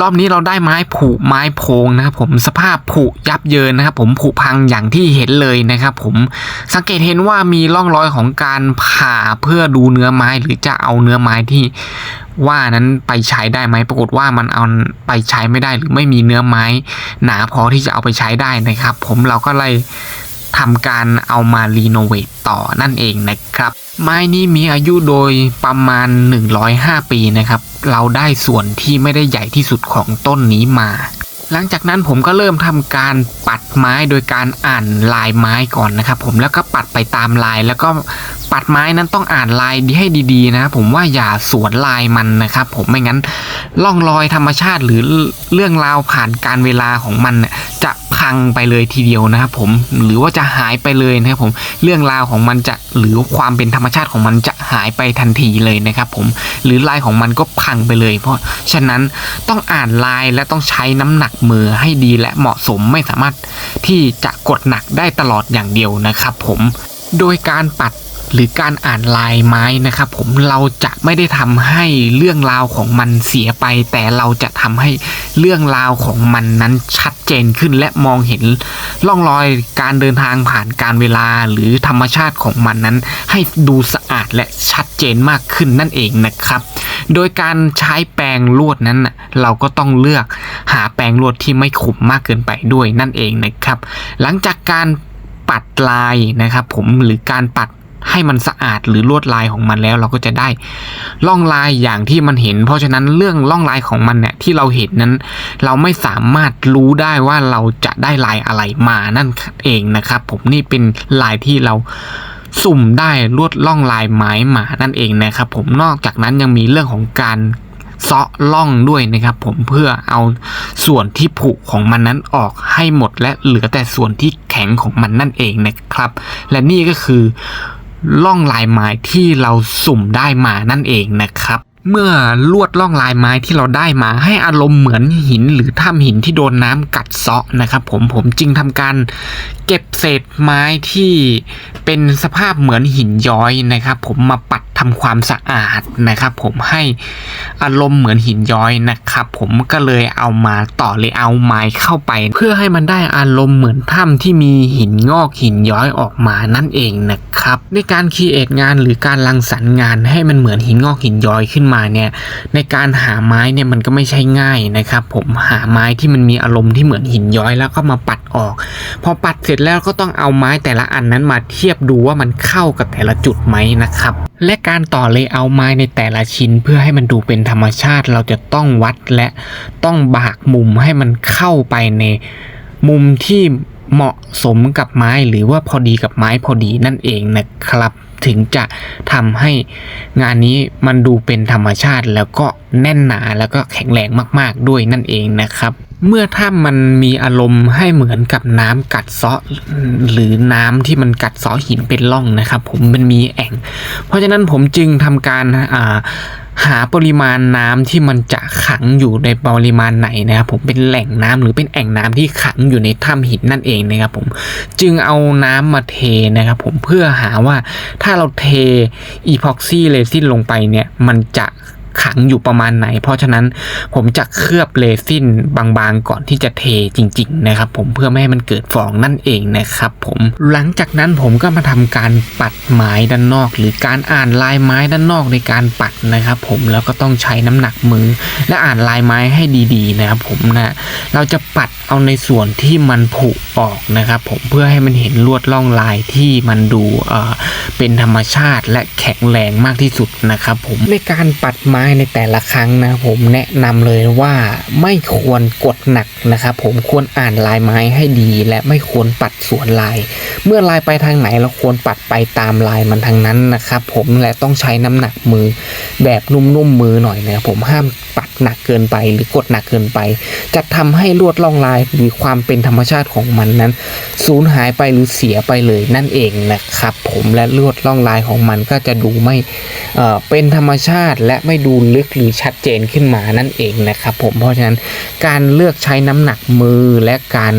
รอบนี้เราได้ไม้ผุไม้โพงนะครับผมสภาพผุยับเยินนะครับผมผุพังอย่างที่เห็นเลยนะครับผมสังเกตเห็นว่ามีร่องรอยของการผ่าเพื่อดูเนื้อไม้หรือจะเอาเนื้อไม้ที่ว่านั้นไปใช้ได้ไหมปรากฏว่ามันเอาไปใช้ไม่ได้หรือไม่มีเนื้อไม้หนาพอที่จะเอาไปใช้ได้นะครับ ผมเราก็เลยทำการเอามารีโนเวทต่อนั่นเองนะครับ ไม้นี้มีอายุโดยประมาณ 105 ปีนะครับ เราได้ส่วนที่ไม่ได้ใหญ่ที่สุดของต้นนี้มา หลังจากนั้นผมก็เริ่มทำการปัดไม้โดยการอ่านลายไม้ก่อนนะครับผมแล้วก็ปัดไปตามลายแล้วก็ ปัดไม้นั้นต้องอ่านลายดีให้ดีๆ นะครับผมว่าอย่าสวนลายมันนะครับ ผมไม่งั้นล่องรอยธรรมชาติหรือเรื่องราวผ่านการเวลาของมันจะพังไปเลยทีเดียวนะครับผมหรือว่าจะหายไปเลยนะครับผมเรื่องราวของมันจะหรือความเป็นธรรมชาติของมันจะหายไปทันทีเลยนะครับผมหรือลายของมันก็พังไปเลย เพราะฉะนั้นต้องอ่านลายและต้องใช้น้ำหนักมือให้ดีและเหมาะสมไม่สามารถที่จะกดหนักได้ตลอดอย่างเดียวนะครับผมโดยการปัด หรือการอ่านลายไม้นะครับ ผมเราจะไม่ได้ทำให้เรื่องราวของมันเสียไป แต่เราจะทำให้เรื่องราวของมันนั้นชัดเจนขึ้นและมองเห็นร่องรอยการเดินทางผ่านการเวลาหรือธรรมชาติของมันนั้น ให้ดูสะอาดและชัดเจนมากขึ้นนั่นเองนะครับ โดยการใช้แปรงลวดนั้นเราก็ต้องเลือกหาแปรงลวดที่ไม่ขมมากเกินไปด้วยนั่นเองนะครับ หลังจากการปัดลายนะครับผมหรือการปัด ให้มันสะอาดหรือลวดลายของมันแล้ว เราก็จะได้ล่องลายอย่างที่มันเห็น เพราะฉะนั้นเรื่องล่องลายของมันเนี่ยที่เราเห็นนั้น เราไม่สามารถรู้ได้ว่าเราจะได้ลายอะไรมานั่นเองนะครับ ผมนี่เป็นลายที่เราสุ่มได้ลวดล่องลายไม้หมานั่นเองนะครับ ผมนอกจากนั้นยังมีเรื่องของการเซาะล่องด้วยนะครับ ผมเพื่อเอาส่วนที่ผุของมันนั้นออกให้หมดและเหลือแต่ส่วนที่แข็งของมันนั่นเองนะครับ และนี่ก็คือ ล่องลายไม้ที่เราสุ่มได้มานั่นเองนะครับ เมื่อลวดล่องลายไม้ที่เราได้มาให้อารมณ์เหมือนหินหรือถ้ำหินที่โดนน้ำกัดเซาะนะครับผมผมจึงทำการเก็บเศษไม้ที่เป็นสภาพเหมือนหินย้อยนะครับ ผมมาปัด ทำความสะอาดนะครับผมให้อารมณ์เหมือนหินย้อยนะครับผมก็เลยเอามาต่อเลยเอาไม้เข้าไป เพื่อให้มันได้อารมณ์เหมือนถ้ำที่มีหินงอกหินย้อยออกมานั่นเองนะครับในการคีเอทงานหรือการรังสรรค์งานให้มันเหมือนหินงอกหินย้อยขึ้นมาเนี่ยในการหาไม้เนี่ยมันก็ไม่ใช่ง่ายนะครับผมหาไม้ที่มันมีอารมณ์ที่เหมือนหินย้อยแล้วก็มาปัด ออก พอปัดเสร็จแล้วก็ต้องเอาไม้แต่ละอันนั้นมาเทียบดูว่ามันเข้ากับแต่ละจุดไหมนะครับ และการต่อเลยเอาไม้ในแต่ละชิ้นเพื่อให้มันดูเป็นธรรมชาติ เราจะต้องวัดและต้องบากมุมให้มันเข้าไปในมุมที่เหมาะสมกับไม้หรือว่าพอดีกับไม้พอดีนั่นเองนะครับ ถึงจะทำให้งานนี้มันดูเป็นธรรมชาติแล้วก็แน่นหนาแล้วก็แข็งแรงมาก ๆ ด้วยนั่นเองนะครับ เมื่อถ้ามันมีอารมณ์ให้เหมือนกับน้ำกัดเซาะหรือน้ำที่มันกัดเซาะหินเป็นร่องนะครับ ผมมันมีแอ่ง เพราะฉะนั้นผมจึงทำการอ่าหาปริมาณน้ำที่มันจะขังอยู่ในปริมาณไหนนะครับผมเป็นแหล่งน้ำหรือเป็นแอ่งน้ำที่ขังอยู่ในถ้ำหินนั่นเองนะครับผมจึงเอาน้ำมาเทนะครับผมเพื่อหาว่าถ้าเราเทอีพ็อกซี่เรซินลงไปเนี่ยมันจะ ขังอยู่ประมาณไหน เพราะฉะนั้นผมจะเคลือบเรซินบางๆ ก่อนที่จะเทจริง ๆ นะครับ ผมเพื่อไม่ให้มันเกิดฟองนั่นเองนะครับผมหลังจากนั้นผมก็มาทำการปัดไม้ด้านนอก หรือการอ่านลายไม้ด้านนอกในการปัดนะครับ ผมแล้วก็ต้องใช้น้ำหนักมือ และอ่านลายไม้ให้ดีๆ นะครับผมนะเราจะปัดเอาในส่วนที่มันผุออกนะครับ ผมเพื่อให้มันเห็นลวดล่องลายที่มันดูเอ่อเป็นธรรมชาติและแข็งแรงมากที่สุดนะครับ ผมในการปัดไม้ในแต่ละครั้งนะผมแนะนำเลยว่าไม่ควรกดหนักนะครับผมควรอ่านลายไม้ให้ดี และไม่ควรปัดสวนลาย เมื่อลายไปทางไหนเราควรปัดไปตามลายมันทางนั้นนะครับผมและต้องใช้น้ำหนักมือแบบนุ่มๆมือหน่อยนะผมห้ามปัด หนักเกินไป หรือกดหนักเกินไป จะทำให้ลวดล่องลายหรือความเป็นธรรมชาติของมันนั้นสูญหายไปหรือเสียไปเลยนั่นเองนะครับผมและลวดล่องลายของมันก็จะดูไม่เป็นธรรมชาติและไม่ดูลึกหรือชัดเจนขึ้นมานั่นเองนะครับผมเพราะฉะนั้นการเลือกใช้น้ำหนักมือและการ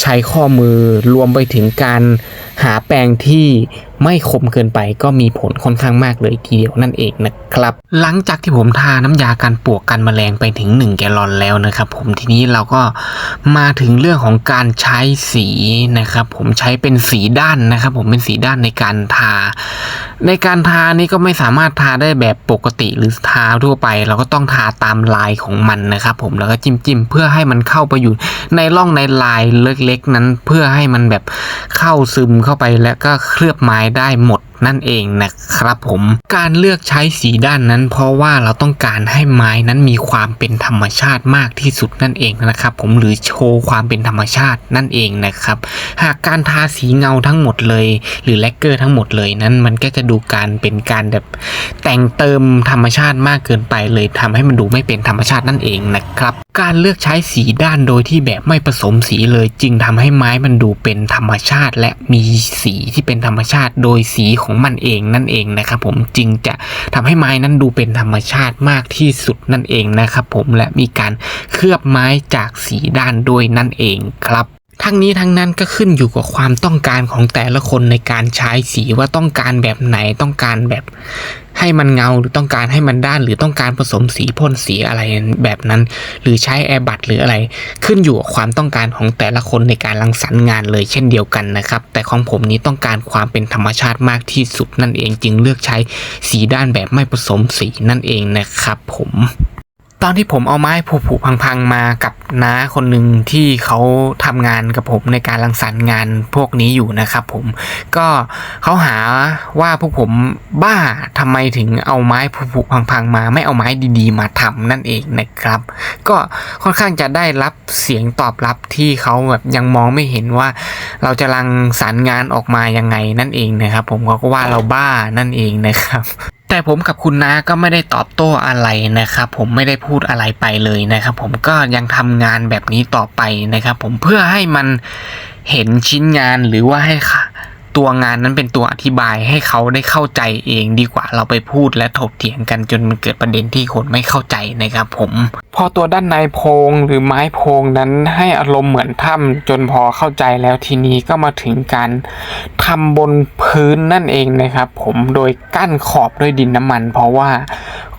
ใช้ข้อมือรวมไปถึงการหาแปรงที่ ไม่คมเกินไปก็มีผลค่อนข้างมากเลยทีเดียวนั่นเองนะครับ หลังจากที่ผมทาน้ำยาการปวกกันแมลงไปถึง 1 แกลลอนแล้วนะครับผมทีนี้เราก็มาถึงเรื่องของการใช้สีนะครับผมใช้เป็นสีด้านนะครับ ผมเป็นสีด้านในการทา ในการทานี่ก็ไม่สามารถทาได้แบบปกติหรือทาทั่วไป เราก็ต้องทาตามลายของมันนะครับ ผมแล้วก็จิ้มจิ้มๆเพื่อให้มันเข้าไปอยู่ในร่องในลายเล็กๆนั้น เพื่อให้มันแบบเข้าซึมเข้าไปแล้วก็เคลือบไม้ได้หมดนั่นเองนะครับผมการเลือกใช้สีด้านนั้น เพราะว่าเราต้องการให้ไม้นั้นมีความเป็นธรรมชาติมากที่สุดนั่นเองนะครับ ผมหรือโชว์ความเป็นธรรมชาตินั่นเองนะครับ หากการทาสีเงาทั้งหมดเลย หรือแลกเกอร์ทั้งหมดเลยนั้น มันก็จะดูการเป็นการแบบแต่งเติมธรรมชาติมากเกินไปเลยทำให้มันดูไม่เป็นธรรมชาตินั่นเองนะครับการเลือกใช้สีด้านโดยที่แบบไม่ผสมสีเลย จึงทำให้ไม้มันดูเป็นธรรมชาติ และมีสีที่เป็นธรรมชาติโดยสีของมันเองนั่นเองนะครับผมจึงจะทำให้ไม้นั้นดูเป็นธรรมชาติมากที่สุดนั่นเองนะครับผมและมีการเคลือบไม้จากสีด้านด้วยนั่นเองครับ ทั้งนี้ทั้งนั้นก็ขึ้นอยู่กับความต้องการของแต่ละคนในการใช้สีว่าต้องการแบบไหนต้องการแบบให้มันเงาหรือต้องการให้มันด้านหรือต้องการผสมสีพ่นสีอะไรแบบนั้น หรือใช้แอร์บัตหรืออะไร ขึ้นอยู่กับความต้องการของแต่ละคนในการรังสรรค์งานเลยเช่นเดียวกันนะครับ แต่ของผมนี้ต้องการความเป็นธรรมชาติมากที่สุดนั่นเองจึงเลือกใช้สีด้านแบบไม่ผสมสีนั่นเองนะครับผม ตอนที่ผมเอาไม้ผุๆพังๆมากับน้าคนหนึ่งที่เขาทำงานกับผมในการรังสรรค์งานพวกนี้อยู่นะครับผมก็เขาหาว่าพวกผมบ้าทำไมถึงเอาไม้ผุๆพังๆมา ไม่เอาไม้ดีๆ มาทำนั่นเองนะครับ ก็ค่อนข้างจะได้รับเสียงตอบรับที่เขาแบบยังมองไม่เห็นว่าเราจะรังสรรค์งานออกมายังไงนั่นเองนะครับ ผมเขาก็ว่าเราบ้านั่นเองนะครับ แต่ผมกับคุณน้าก็ไม่ได้ตอบโต้อะไรนะครับผมไม่ได้พูดอะไรไปเลยนะครับ ผมก็ยังทำงานแบบนี้ต่อไปนะครับ ผมเพื่อให้มันเห็นชิ้นงานหรือว่าให้ค่ะ ตัวงานนั้นเป็นตัวอธิบายให้เขาได้เข้าใจเองดีกว่าเราไปพูดและถกเถียงกันจนมันเกิดประเด็นที่คนไม่เข้าใจนะครับผม พอตัวด้านในโพงหรือไม้โพงนั้นให้อารมณ์เหมือนถ้ำจนพอเข้าใจแล้วทีนี้ก็มาถึงการทำบนพื้นนั่นเองนะครับผมโดยกั้นขอบด้วยดินน้ำมัน เพราะว่า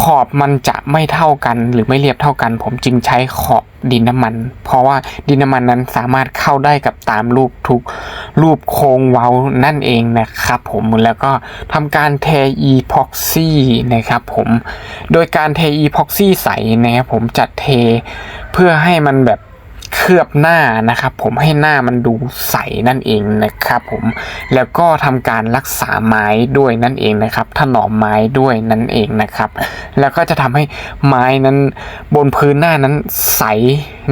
ขอบมันจะไม่เท่ากันหรือไม่เรียบเท่ากัน ผมจึงใช้ขอบดินน้ำมัน เพราะว่าดินน้ำมันนั้นสามารถเข้าได้กับตามรูปทุกรูปโครงเว้านั่นเองนะครับผมแล้วก็ทำการเทอีพ็อกซี่นะครับผมโดยการเทอีพ็อกซี่ใสนะครับผมจัดเทเพื่อให้มันแบบ เคลือบหน้านะครับผมให้หน้ามันดูใสนั่นเองนะครับผมแล้วก็ทำการรักษาไม้ด้วยนั่นเองนะครับ ถนอมไม้ด้วยนั่นเองนะครับ แล้วก็จะทำให้ไม้นั้นบนพื้นหน้านั้นใส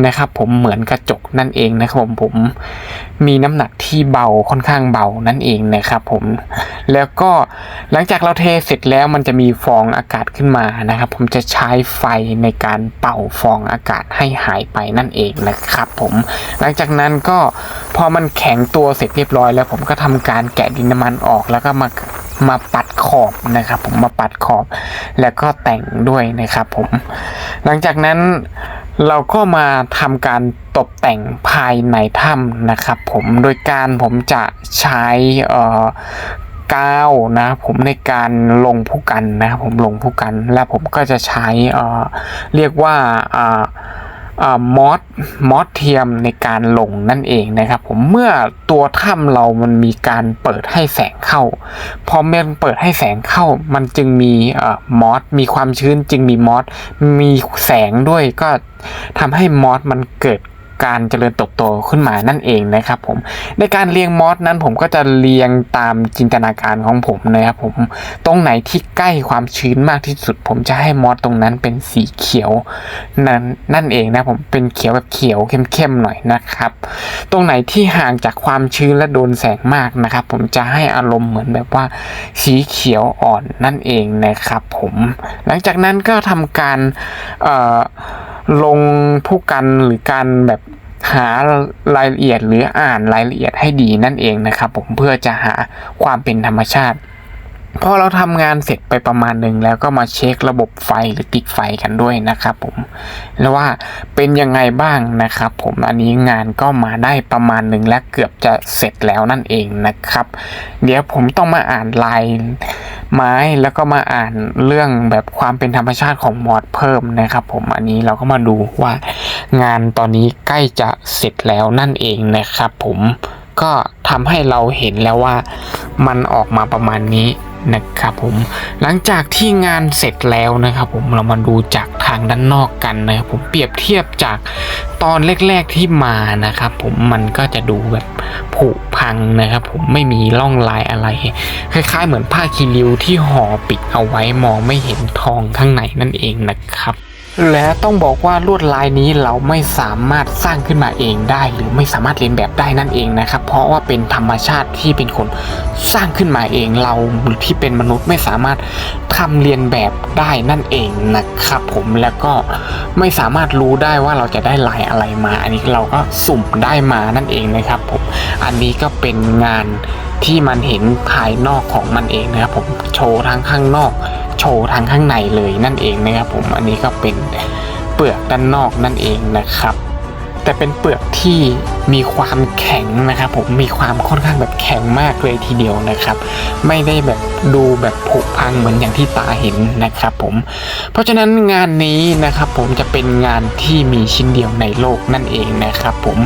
นะครับ ผมเหมือนกระจกนั่นเองนะครับผมผมมีน้ำหนักที่เบาค่อนข้างเบานั่นเองนะครับผมแล้วก็หลังจากเราเทเสร็จแล้วมันจะมีฟองอากาศขึ้นมานะครับ ผมจะใช้ไฟในการเป่าฟองอากาศให้หายไปนั่นเองนะครับครับผมหลังจากนั้นก็พอมันแข็งตัวเสร็จเรียบร้อยแล้ว ผมก็ทำการแกะดินน้ำมันออกแล้วก็มามาปัดขอบนะครับ ผมมาปัดขอบแล้วก็แต่งด้วยนะครับผม หลังจากนั้นเราก็มาทำการตกแต่งภายในถ้ำนะครับ ผมโดยการผมจะใช้กาวนะผมในการลงผู้กันนะครับผมลงผู้กัน และผมก็จะใช้เอ่อเรียกว่าอ่า มอสมอสเทียมในการลงนั่นเองนะครับผมเมื่อตัวถ้ำเรามันมีการเปิดให้แสงเข้า พอมันเปิดให้แสงเข้า มันจึงมีอมอสมีความชื้นจึงมีมอสมีแสงด้วยก็ทำให้มอสมันเกิด การเจริญเติบโตขึ้นมานั่นเองนะครับผมในการเรียงมอสนั้นผมก็จะเรียงตามจินตนาการของผมนะครับผมตรงไหนที่ใกล้ความชื้นมากที่สุด ผมจะให้มอสตรงนั้นเป็นสีเขียวนั่นนั่นเองนะผมเป็นเขียวแบบเขียวเข้มๆหน่อยนะครับ ตรงไหนที่ห่างจากความชื้นและโดนแสงมากนะครับ ผมจะให้อารมณ์เหมือนแบบว่าสีเขียวอ่อนนั่นเองนะครับผมหลังจากนั้นก็ทำการเอ่อ ลงผู้กันหรือการแบบหารายละเอียดหรืออ่านรายละเอียดให้ดีนั่นเองนะครับ ผมเพื่อจะหาความเป็นธรรมชาติ พอเราทำงานเสร็จไปประมาณหนึ่งแล้วก็มาเช็คระบบไฟหรือติดไฟกันด้วยนะครับผมแล้วว่าเป็นยังไงบ้างนะครับผมอันนี้งานก็มาได้ประมาณหนึ่งและเกือบจะเสร็จแล้วนั่นเองนะครับ เดี๋ยวผมต้องมาอ่านลายไม้แล้วก็มาอ่านเรื่องแบบความเป็นธรรมชาติของมอดเพิ่มนะครับ ผมอันนี้เราก็มาดูว่างานตอนนี้ใกล้จะเสร็จแล้วนั่นเองนะครับผม ก็ทำให้เราเห็นแล้วว่ามันออกมาประมาณนี้นะครับผมหลังจากที่งานเสร็จแล้วนะครับผมเรามาดูจากทางด้านนอกกันนะครับผมเปรียบเทียบจากตอนแรกๆที่มานะครับผมมันก็จะดูแบบผุพังนะครับผมไม่มีร่องลายอะไร คล้ายๆ เหมือนผ้าคีริวที่ห่อปิดเอาไว้มองไม่เห็นทองข้างในนั่นเองนะครับ และต้องบอกว่าลวดลายนี้เราไม่สามารถสร้างขึ้นมาเองได้ หรือไม่สามารถเรียนแบบได้นั่นเองนะครับ เพราะว่าเป็นธรรมชาติที่เป็นคนสร้างขึ้นมาเองเราที่เป็นมนุษย์ไม่สามารถ ทำเรียนแบบได้นั่นเองนะครับผมแล้วก็ไม่สามารถรู้ได้ว่าเราจะได้ลายอะไรมา อันนี้เราก็สุ่มได้มานั่นเองนะครับผมอันนี้ก็เป็นงานที่มันเห็นภายนอกของมันเองนะครับผมโชว์ทั้งข้างนอก โชว์ทางข้างในเลยนั่นเองนะครับผมอันนี้ก็เป็นเปลือกด้านนอกนั่นเองนะครับ แต่เป็นเปลือกที่มีความแข็งนะครับผมมีความค่อนข้างแบบแข็งมากเลยทีเดียวนะครับ ไม่ได้แบบดูแบบผุพังเหมือนอย่างที่ตาเห็นนะครับผมเพราะฉะนั้นงานนี้นะครับผมจะเป็นงานที่มีชิ้นเดียวในโลกนั่นเองนะครับผม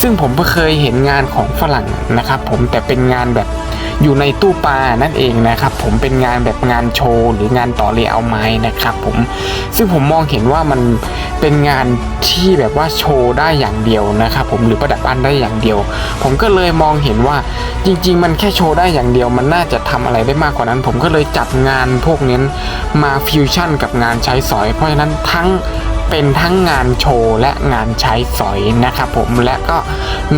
ซึ่งผมก็เคยเห็นงานของฝรั่งนะครับผมแต่เป็นงานแบบอยู่ในตู้ปลานั่นเองนะครับผมเป็นงานแบบงานโชว์หรืองานต่อเรียเอาไม้นะครับผมซึ่งผมมองเห็นว่ามันเป็นงานที่แบบว่าโชว์ได้อย่างเดียวนะครับผมหรือประดับอันได้อย่างเดียว ผมก็เลยมองเห็นว่าจริง ๆ มันแค่โชว์ได้อย่างเดียว มันน่าจะทำอะไรได้มากกว่านั้น ผมก็เลยจับงานพวกนี้มาฟิวชั่นกับงานใช้สอย เพราะฉะนั้นทั้งเป็นทั้งงานโชว์และงานใช้สอยนะครับผมและก็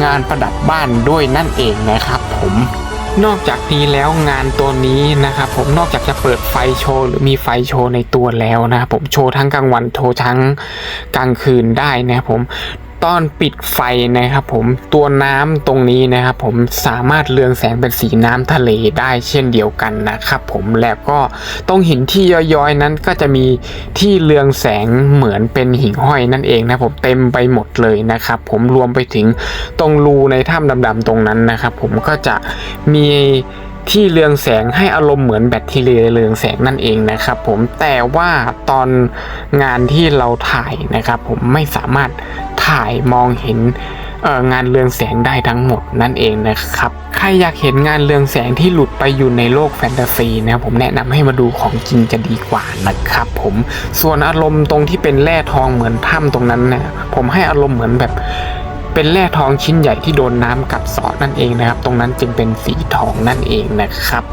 งานประดับบ้านด้วยนั่นเองนะครับผมนอกจากนี้แล้วงานตัวนี้นะครับผมนอกจากจะเปิดไฟโชว์หรือมีไฟโชว์ในตัวแล้วนะครับผมโชว์ทั้งกลางวันโชว์ทั้งกลางคืนได้นะครับผม ตอนปิดไฟนะครับผมตัวน้ำตรงนี้นะครับผมสามารถเรืองแสงเป็นสีน้ำทะเลได้เช่นเดียวกันนะครับผมแล้วก็ตรงหินที่ย้อยๆนั้นก็จะมีที่เรืองแสงเหมือนเป็นหิ่งห้อยนั่นเองนะผมเต็มไปหมดเลยนะครับผมรวมไปถึงตรงรูในถ้ำดำๆตรงนั้นนะครับผมก็จะมีที่เรืองแสงให้อารมณ์เหมือนแบตเตอรี่เรืองแสงนั่นเองนะครับผมแต่ว่าตอนงานที่เราถ่ายนะครับผมไม่สามารถ ถ่ายมองเห็นงานเรืองแสงได้ทั้งหมดนั่นเองนะครับ ใครอยากเห็นงานเรืองแสงที่หลุดไปอยู่ในโลกแฟนตาซีนะผมแนะนำให้มาดูของจริงจะดีกว่านะครับ ผมส่วนอารมณ์ตรงที่เป็นแร่ทองเหมือนถ้ำตรงนั้นเนี่ยผมให้อารมณ์เหมือนแบบเป็นแร่ทองชิ้นใหญ่ที่โดนน้ำกัดเซาะนั่นเองนะครับ ตรงนั้นจึงเป็นสีทองนั่นเองนะครับ